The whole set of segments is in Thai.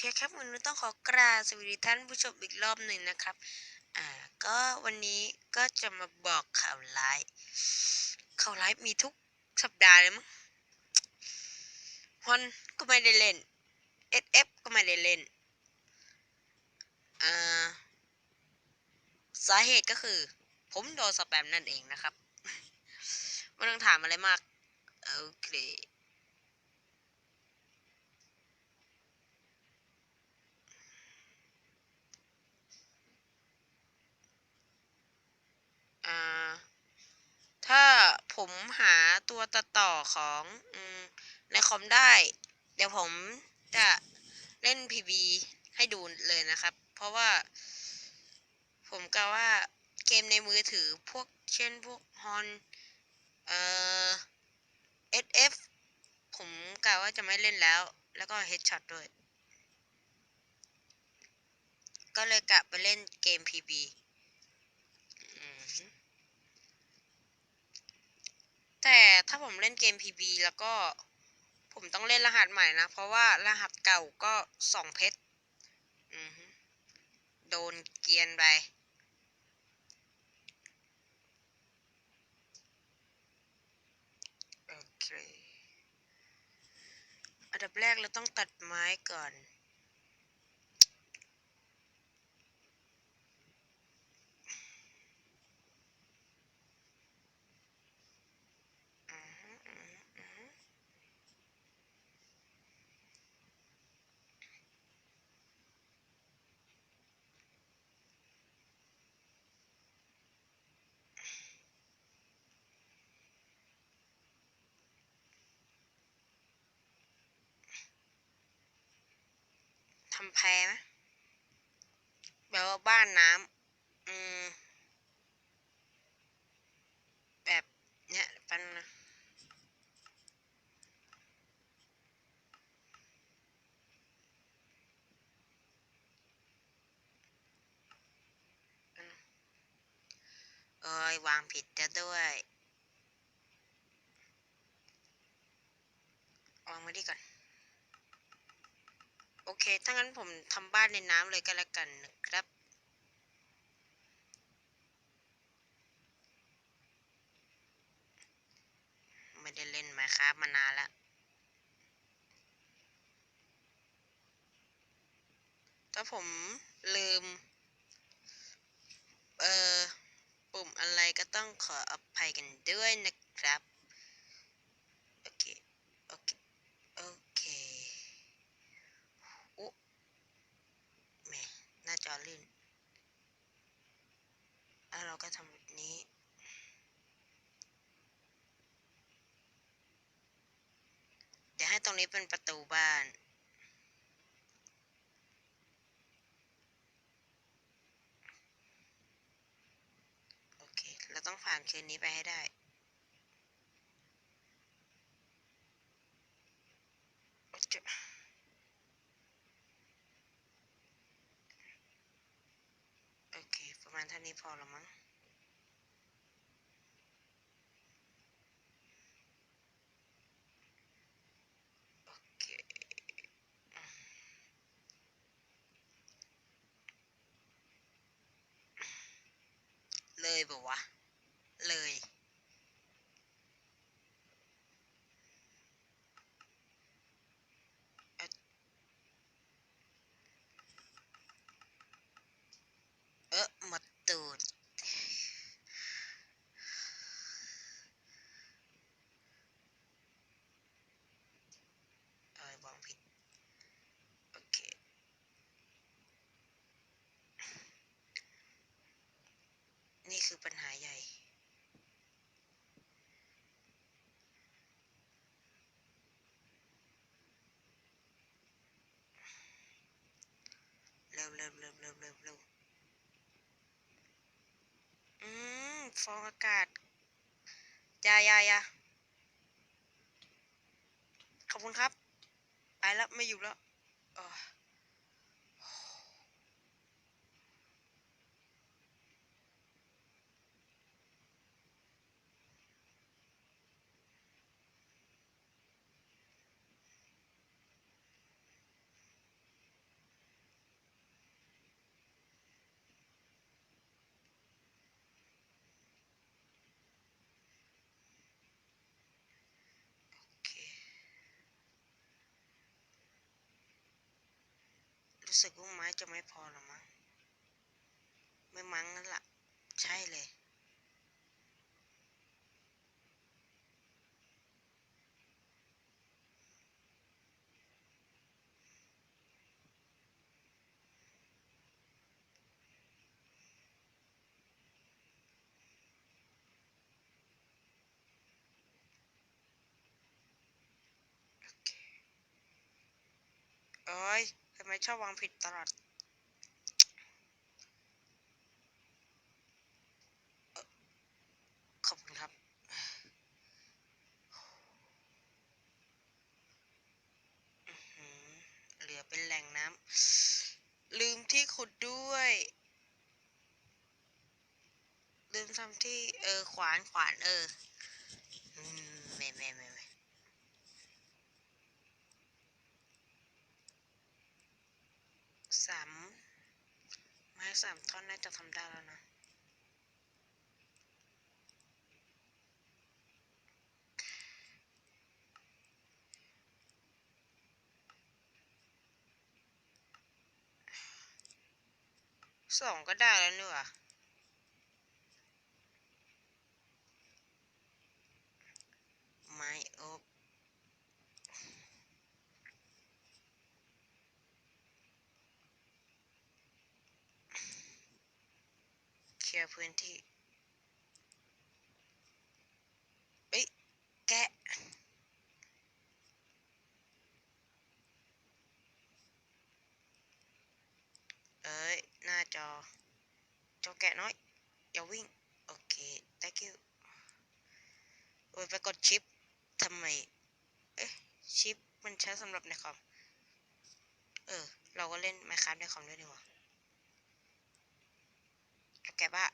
เคครับวันนี้ต้องขอกราบสวัสดีท่านผู้ชมอีกรอบหนึ่งนะครับ อ่า ก็วันนี้ก็จะมาบอกข่าวร้าย ข่าวร้ายมีทุกสัปดาห์เลยมั้งฮอนก็ไม่ได้เล่น SF ก็ไม่ได้เล่น อ่า สาเหตุก็คือ ผมโดนสแปมนั่นเองนะครับ ไม่ต้องถามอะไรมาก โอเค อ่าถ้าผมหาตัวตัดต่อของอในคอมได้ เดี๋ยวผมจะเล่น PB ให้ดูเลยนะครับ เพราะว่าผมกะว่าเกมในมือถือพวกเช่นพวกฮอนเอ่อ SF ผมกะว่าจะไม่เล่นแล้ว แล้วก็ Headshot ด้วย ก็เลยกะไปเล่นเกม PB อืม แต่ถ้าผมเล่นเกม PB แล้วก็ผมต้องเล่นรหัสใหม่นะ เพราะว่ารหัสเก่าก็สองเพชรโดนเกียนไป โอเค อันดับแรกเราต้องตัดไม้ก่อน อือฮึอือฮึอือฮึ ทำแพรไหมแบบว่าบ้านน้ำอืมแบบเนี้ยปันนะเอ้ยวางผิดจะด้วยวางไว้ดีก่อน โอเค ถ้างั้นผมทำบ้านในน้ำเลยก็แล้วกันนะครับ ไม่ได้เล่นมาครับมานานแล้วถ้าผมลืม เอ่อ ปุ่มอะไรก็ต้องขออภัยกันด้วยนะครับ โอเค โอเค โอเคอุ๊แหม่หน้าจอลื่น แล้วเรา ก็ทำแบบนี้ เดี๋ยวให้ตรงนี้เป็นประตูบ้านโอเคเราต้องผ่านคืนนี้ไปให้ได้ โอเคโอเค ประมาณเท่านี้พอแล้วมั้ง โอเค เลยบอกวะ เลย เออหมดตูด เออวางผิด โอเค นี่คือปัญหาใหญ่ เร็วเร็วเร็วเร็วเร็วเร็วอืม ฟองอากาศยายาอยาขอบคุณครับ ไปแล้ว ไม่อยู่แล้ว รู้สึกว่าไม้จะไม่พอหรอมั้ง ไม่มั้งนั่นแหละใช่เลยโทำไมชอบวางผิดตลอดขอบคุณครับ เหลือเป็นแหล่งน้ำ ลืมที่ขุดด้วย ลืมทำที่ เออ ขวาน ขวาน เอออืมไม่ไม่ไม่ไม่สามไม้สาน่าจะทำได้แล้วนะ สองก็ได้แล้วเนี่หว่าไม้โอ๊กเค ลียร์พื้นที่เอ้ยแกะเอ้ย หน้าจอจอแกะน้อย อย่าวิ่ง โอเค thank you โอ้ยไปกดชิปทำไม เอ๊ะ ชิปมันใช้สำหรับในคอม เออ เราก็เล่น Minecraft ในคอมด้วยนี่หว่า แกะบ้า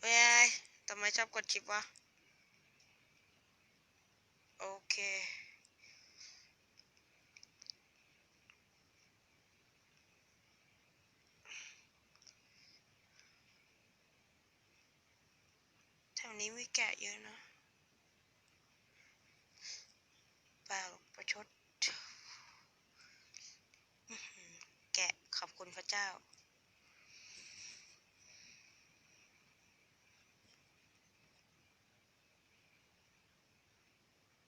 เฮ้ยทำไมชอบกดชิปวะ โอเค แถวนี้มีแกะเยอะนะเปล่าประชดแกะขอบคุณพระเจ้า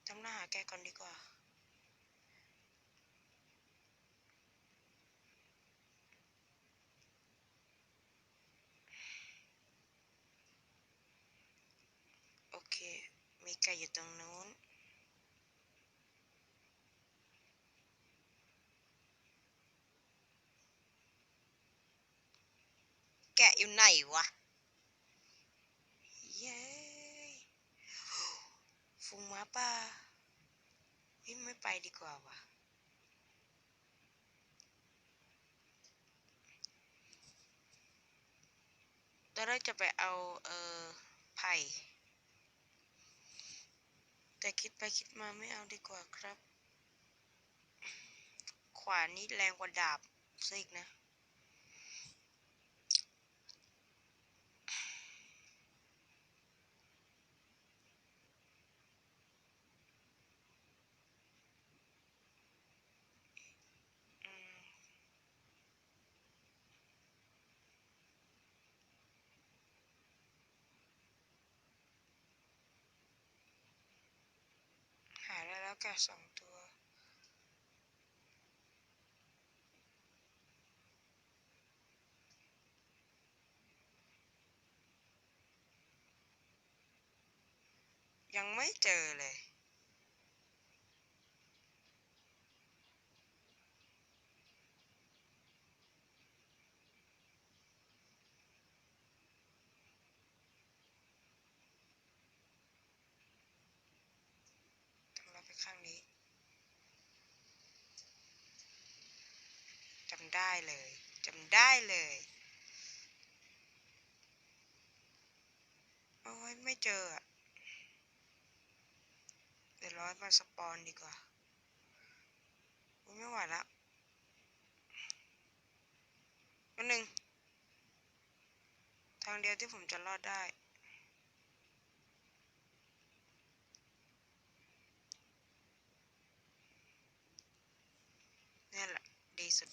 จำหน้าหาแกก่อนดีกว่าโอเค มีไก่อยู่ตรงนู้น แกะอยู่ไหนวะ เย้ฝูงมาป่า เฮ้ยไม่ไปดีกว่าวะตอนแรกจะไปเอา เออไผ่ แต่คิดไปคิดมาไม่เอาดีกว่าครับ ขวานนี้แรงกว่าดาบซิกนะ อืม หาได้ แล้วแกะสองตัว ยังไม่เจอเลย ต้องรับไปข้างนี้ จำได้เลยจำได้เลยโอ้ยไม่เจอเดี๋ยวร้อยมาสปอนดีกว่าโอ้ยไม่ไหวละอันหนึ่งทางเดียวที่ผมจะรอดได้ แหม สุด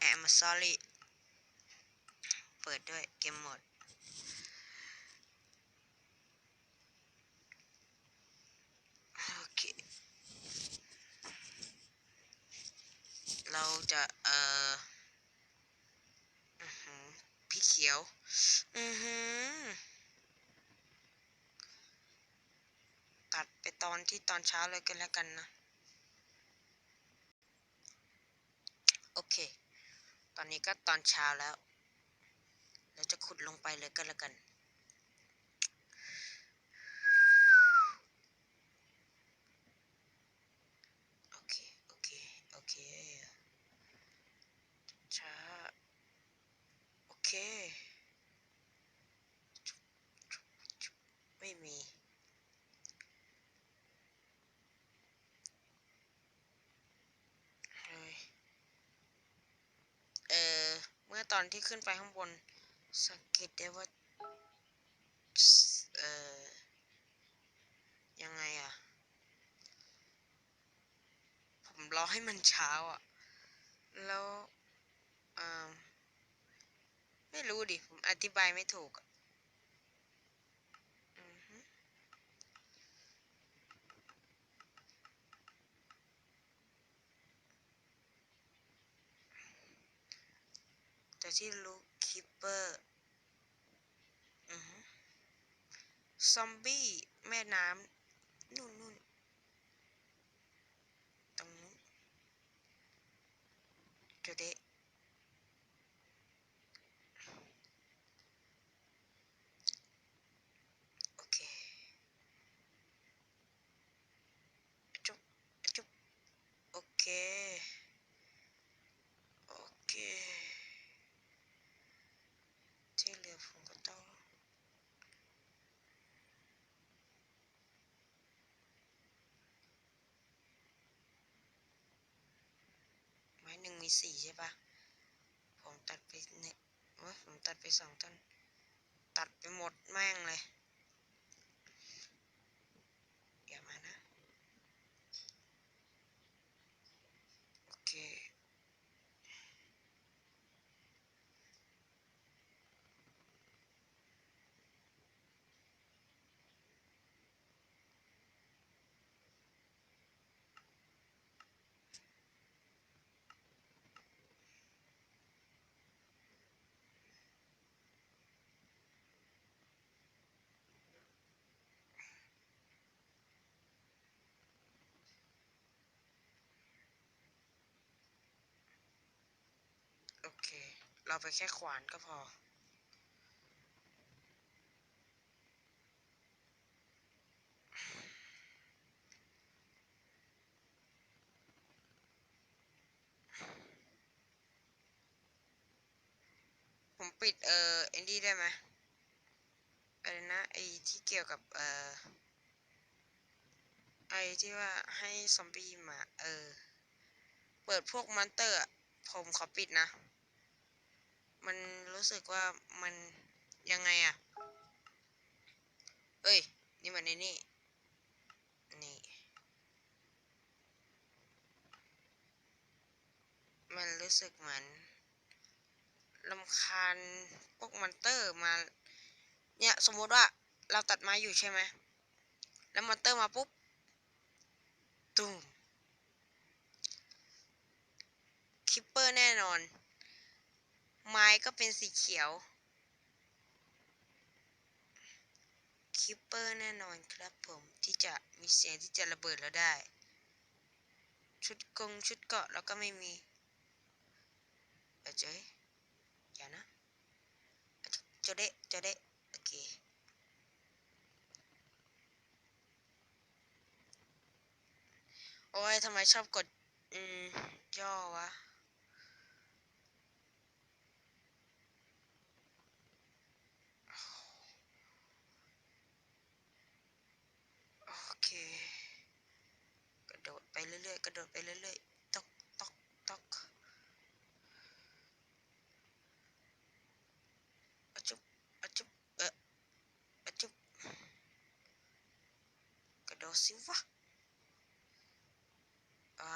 แอม sorry เปิดด้วยเกมหมด โอเค เราจะ เอ่ออือหือพี่เขียว อือหือตัดไปตอนที่ตอนเช้าเลยกันแล้วกันนะ โอเค ต อนนี้ก็ตอนเช้าแล้ว เราจะขุดลงไปเลยก็แล้วกัน โอเค โอเค โอเค ช้า โอเค ไม่มี เฮ้ย เออ เมื่อ ตอนที่ขึ้นไปข้างบนสังเกตได้ว่า เออยังไงอะผมรอให้มันเช้าอะแล้ว เออไม่รู้ดิ ผมอธิบายไม่ถูกอะอือฮึ แต่ที่ลูกคิปเปอร์ซอมบี้แม่น้ำนู่นนู่นตรงนู้นจุดเดะโอเค จุ๊บจุ๊บโอเค โอเค ที่เหลือผมก็ต้อง ไมีสี่ใช่ปะผมตัดไปเนี่ยผมตัดไปสองต้น ตัดไปหมดแม่งเลย อย่ามานะ โอเค โอเค เราไปแค่ขวานก็พอ ผมปิดเอ่อเอนดี้ได้ไหมอะไรนะไอที่เกี่ยวกับเอ่อไอที่ว่าให้ซอมบี้มา เออ เปิดพวกมอนเตอร์ผมขอปิดนะ มันรู้สึกว่ามันยังไงอะเอ้ย นี่มันในนี่ นี่ มันรู้สึกเหมือนลำคาญพวกมอนเตอร์มา เนี่ยสมมติว่าเราตัดไม้อยู่ใช่ไหม แล้วมอนเตอร์มาปุ๊บ ตุ้ม คิปเปอร์แน่นอน ไม้ก็เป็นสีเขียว คิปเปอร์แน่นอนครับผมที่จะมีเสียงที่จะระเบิดแล้วได้ ชุดกงชุดเกาะแล้วก็ไม่มีเออเจ๊อย่านะจาเดะเจาเดะโอเคโอ้ยทำไมชอบกด อืม ย่อวะ โอเค กระโดดไปเรื่อยๆ กระโดดไปเรื่อยๆ ตอกตอกตอก สิวะไอ้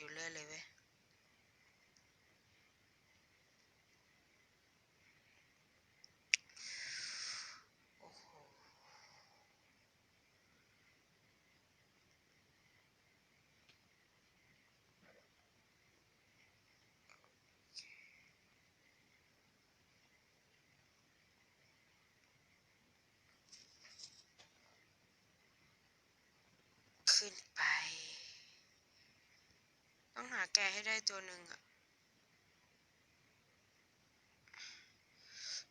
ายชอบติดอยู่เรื่อยเลยเว้ย โอ้โห ขึ้นไป ต้องหาแกให้ได้ตัวหนึ่งอะ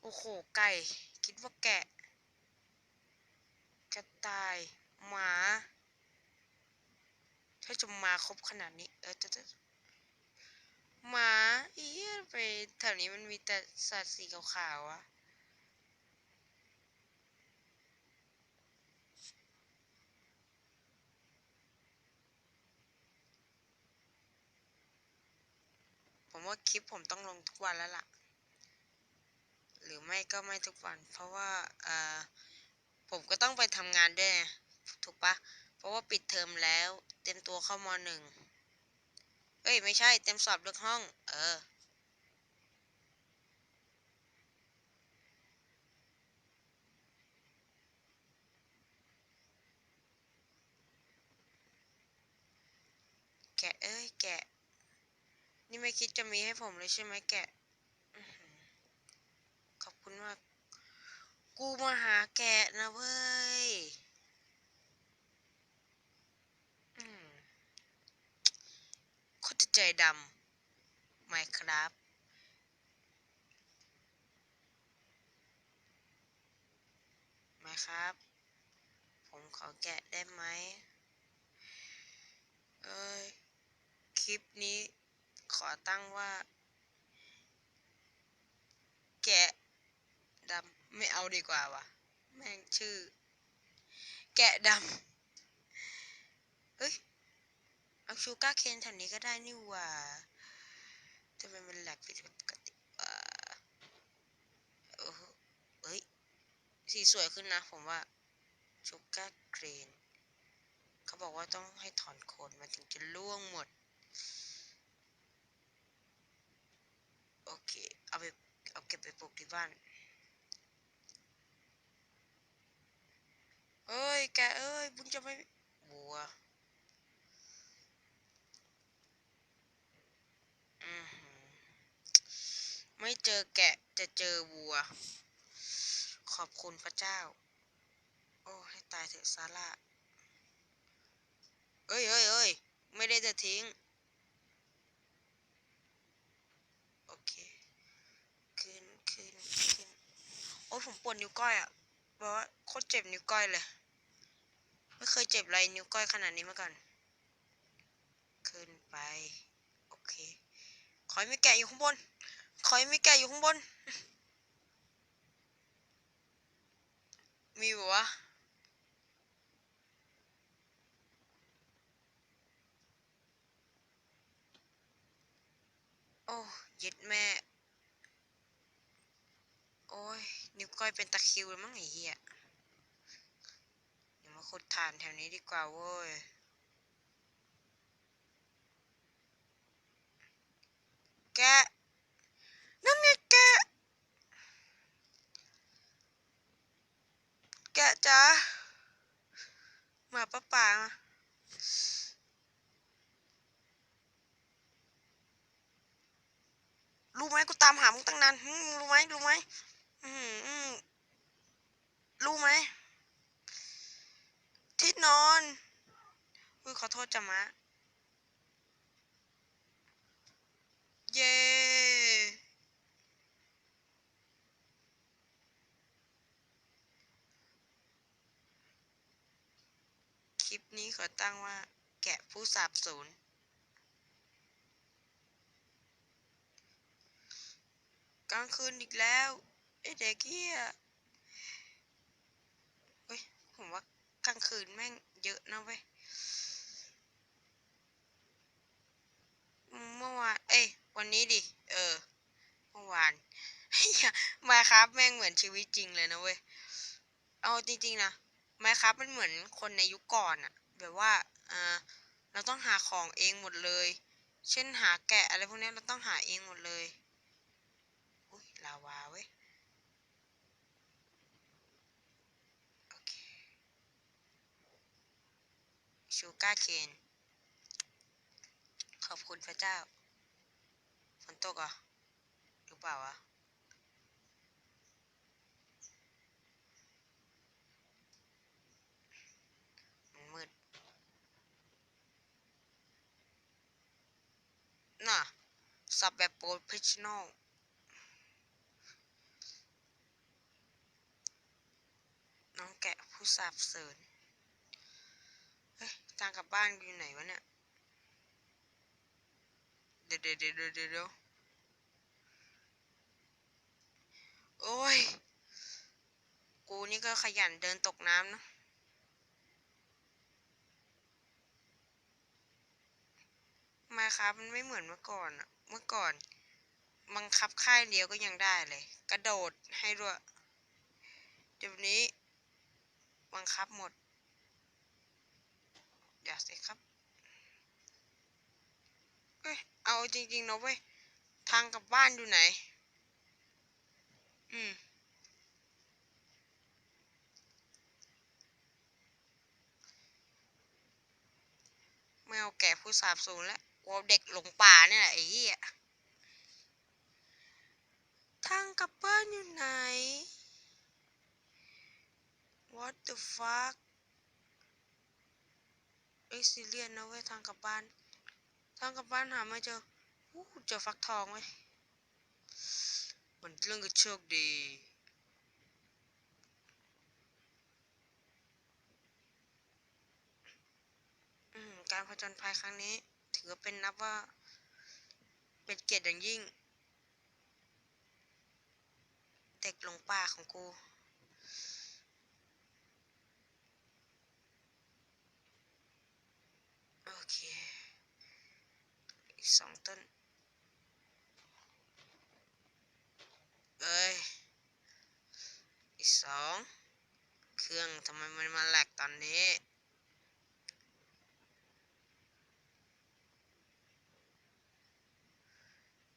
โอ้โห ไก่ คิดว่าแกะ กระต่าย หมา ถ้าจะมาครบขนาดนี้ เออจะจะหมาเอียไปแถวนี้มันมีแต่สัตว์สีขาวๆอะ ผมว่าคลิปผมต้องลงทุกวันแล้วล่ะ หรือไม่ก็ไม่ทุกวัน เพราะว่าเอ่อผมก็ต้องไปทำงานด้วยไงถูกปะเพราะว่าปิดเทอมแล้ว เต็มตัวเข้ามหนึ่งเอ้ย ไม่ใช่ เต็มสอบเลือกห้อง เออแกะเอ้ย แกะ นี่ไม่คิดจะมีให้ผมเลยใช่ไหมแกขอบคุณมาก กูมาหาแกะนะเว้ยอืมโคตรใจดำไมครับไหมครับ ผมขอแกะได้ไหม เอ้ย คลิปนี้ ขอตั้งว่า แกะดำไม่เอาดีกว่าวะแม่งชื่อ แกะดำเอ้ย เอาชูก้าเคนแถวนี้ก็ได้นี่ว่าทำไมมันแหลกผิดปกติวะโอ้เอ้ย สีสวยขึ้นนะผมว่าชูก้าเคนเขาบอกว่าต้องให้ถอนโคนมันถึงจะร่วงหมด โอเค เอาไป เอา เก็บไปปลูกที่บ้านเอ้ย แกเอ้ย บุญจะไม่บัวอือหือไม่เจอแกะจะเจอวัว ขอบคุณพระเจ้า โอ้ให้ตายเถอะซาร่าเอ้ยเอ้ยเอ้ยไม่ได้จะทิ้ง โอเค ขึ้นขึ้นขึ้น โอ้ยผมปวดนิ้วก้อยอะบอกว่าโคตรเจ็บนิ้วก้อยเลย ไม่เคยเจ็บอะไรนิ้วก้อยขนาดนี้มาก่อนขึ้นไป โอเค ขอให้มีแกะอยู่ข้างบน ขอให้มีแกะอยู่ข้างบน มีอยู่วะโอ้ย็ดแม่ โอ้ย นิ้วก้อยเป็นตะคิวแล้วมั้งไอ้เหี้ยเดี๋ยวมาขุดถ่านแถวนี้ดีกว่าเว้ยแกนั่นไงแกแกจ๋าหมาป้าป่ามารู้ไหมกูตามหามึงตั้งนานรู้ไหมรู้ไหม รู้ไหม ที่นอนอุ้ยขอโทษจ้ะมะ เย้คลิปนี้ขอตั้งว่า แกะผู้สาบสูญกลางคืนอีกแล้ว ไอเด็กเฮียเฮ้ย ผมว่ากลางคืนแม่งเยอะนะเว้ย เมื่อวาน เอ้ย วันนี้ดิ เออ เมื่อวานเฮียมาครับแม่งเหมือนชีวิตจริงเลยนะเว้ย เอาจริงๆนะไมครับมันเหมือนคนในยุคก่อนอะแบบว่าอ่าเราต้องหาของเองหมดเลย เช่นหาแกะอะไรพวกนี้เราต้องหาเองหมดเลยลาวาเว้ยโอเค ชูการ์เคนขอบคุณพระเจ้าฝนตกเหรอะหรือเปล่าวะมันมืดน่ะสับแบบโปรเฟชชั่นอลน้องแกะผู้สาบเสริญ ทางกลับบ้านอยู่ไหนวะเนี่ยเดี๋ยวเดี๋ยวเดี๋ยวเดี๋ยวเดี๋ยวโอ้ย กูนี่ก็ขยันเดินตกน้ำนะมาครับมันไม่เหมือนเมื่อก่อนอะเมื่อก่อน บังคับค่ายเดียวก็ยังได้เลย กระโดดให้ด้วยเดี๋ยวนี้ บังคับหมด อย่าสิครับ เอ้ย เอาจริงๆนะเว้ย ทางกลับบ้านอยู่ไหน อืม ไม่เอาแก่ผู้สาบสูญแล้วกูเอาเด็กหลงป่าเนี่ยแหละไอ้เหี้ยทางกลับบ้านอยู่ไหน What the fuck เอ้ซีเรียสนะเว้ยทางกลับบ้าน ทางกลับบ้านหาไม่เจออู้เจอฟักทองเว้ยมันเรื่องก็โชคดีอืมการผจญภัยครั้งนี้ ถือเป็นนับว่า เป็นเกียรติอย่างยิ่ง เด็กหลงป่าของกู โอ เค อีกสองต้น เอ้ย อีกสอง เครื่องทำไมมันมาแหลกตอนนี้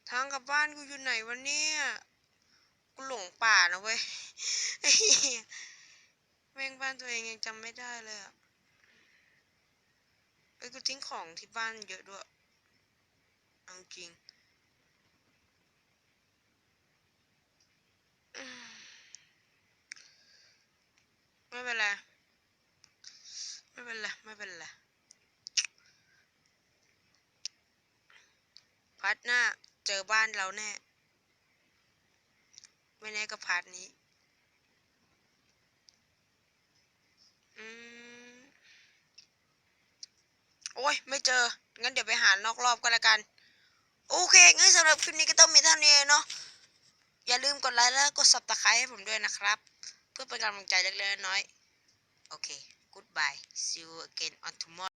ทางกลับบ้านกูอยู่ไหนวะเนี่ย กูหลงป่านะเว้ยเหี้ยแม่งบ้านตัวเองยังจำไม่ได้เลยอะเอ้ย กูทิ้งของที่บ้านเยอะด้วยเอาจริงไม่เป็นไร ไม่เป็นไร ไม่เป็นไร พาร์ทหน้าเจอบ้านเราแน่ ไม่แน่ก็พาร์ทนี้ อืม โอ้ยไม่เจอ งั้นเดี๋ยวไปหานอกรอบก็แล้วกัน โอเค งั้นสำหรับคลิปนี้ก็ต้องมีเท่านี้เนาะ อย่าลืมกดไลค์และกด subscribe ให้ผมด้วยนะครับ เพื่อเป็นกำลังใจเล็กๆน้อยๆโอเค goodbye see you again on tomorrow